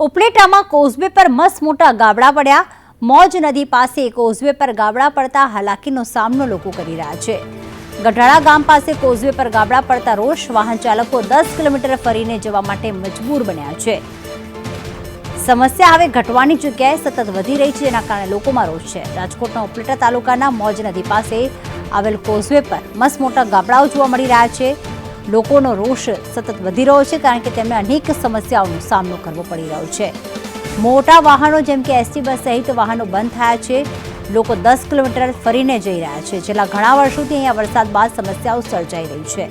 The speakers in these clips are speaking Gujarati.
ઉપલેટામાં કોઝવે પર મસ્ત મોટા ગાબડા પડ્યા. મોજ નદી પાસે કોઝવે પર ગાબડા પડતા હાલાકીનો સામનો લોકો કરી રહ્યા છે. ગઢાળા ગામ પાસે કોઝવે પર ગાબડા પડતા રોષ વાહન ચાલકો દસ કિલોમીટર ફરીને જવા માટે મજબૂર બન્યા છે. સમસ્યા હવે ઘટવાની જગ્યાએ સતત વધી રહી છે જેના કારણે લોકોમાં રોષ છે. રાજકોટના ઉપલેટા તાલુકાના મોજ નદી પાસે આવેલ કોઝવે પર મસ્ત મોટા ગાબડાઓ જોવા મળી રહ્યા છે. લોકોનો રોષ સતત વધી રહ્યો છે કારણ કે તેમને અનેક સમસ્યાઓનો સામનો કરવો પડી રહ્યો છે. મોટા વાહનો જેમ કે એસટી બસ સહિત વાહનો બંધ થયા છે. લોકો દસ કિલોમીટર ફરીને જઈ રહ્યા છે, છેલ્લા ઘણા વર્ષોથી અહીંયા વરસાદ બાદ સમસ્યાઓ સર્જાઈ રહી છે.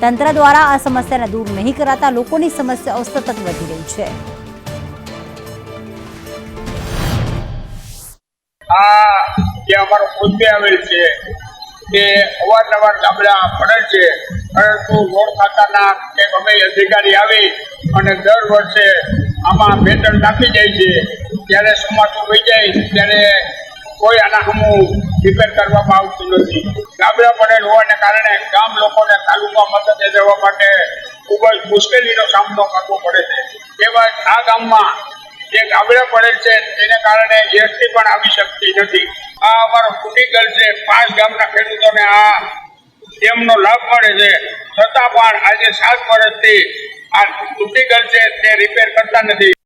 તંત્ર દ્વારા આ સમસ્યાને દૂર નહીં કરાતા લોકોની સમસ્યાઓ સતત વધી રહી છે. આ જે અમારો મુદ્દે આવેલ છે. તે અવારનવાર ગામડા પડે છે, પરંતુ રોડ ખાતાના કે ગમે અધિકારી આવી અને દર વર્ષે આમાં બેટર નાખી જાય છે. ત્યારે ચોમાસું થઈ જાય, ત્યારે કોઈ આના હમું રિપેર કરવામાં આવતું નથી. ગાબડા પડેલ હોવાને કારણે ગામ લોકોને તાલુકા મદદે જવા માટે ખૂબ જ મુશ્કેલીનો સામનો કરવો પડે છે. એવા આ ગામમાં જે ગાબડે પડેલ છે તેને કારણે જીએસટી પણ આવી શકતી નથી. આ અમારો ક્રિટિકલ છે. પાંચ ગામના ખેડૂતોને આ ડેમનો લાભ મળે છે. છતાં પણ આજે સાત વર્ષથી આ ક્રિટિકલ છે, તે રિપેર કરતા નથી.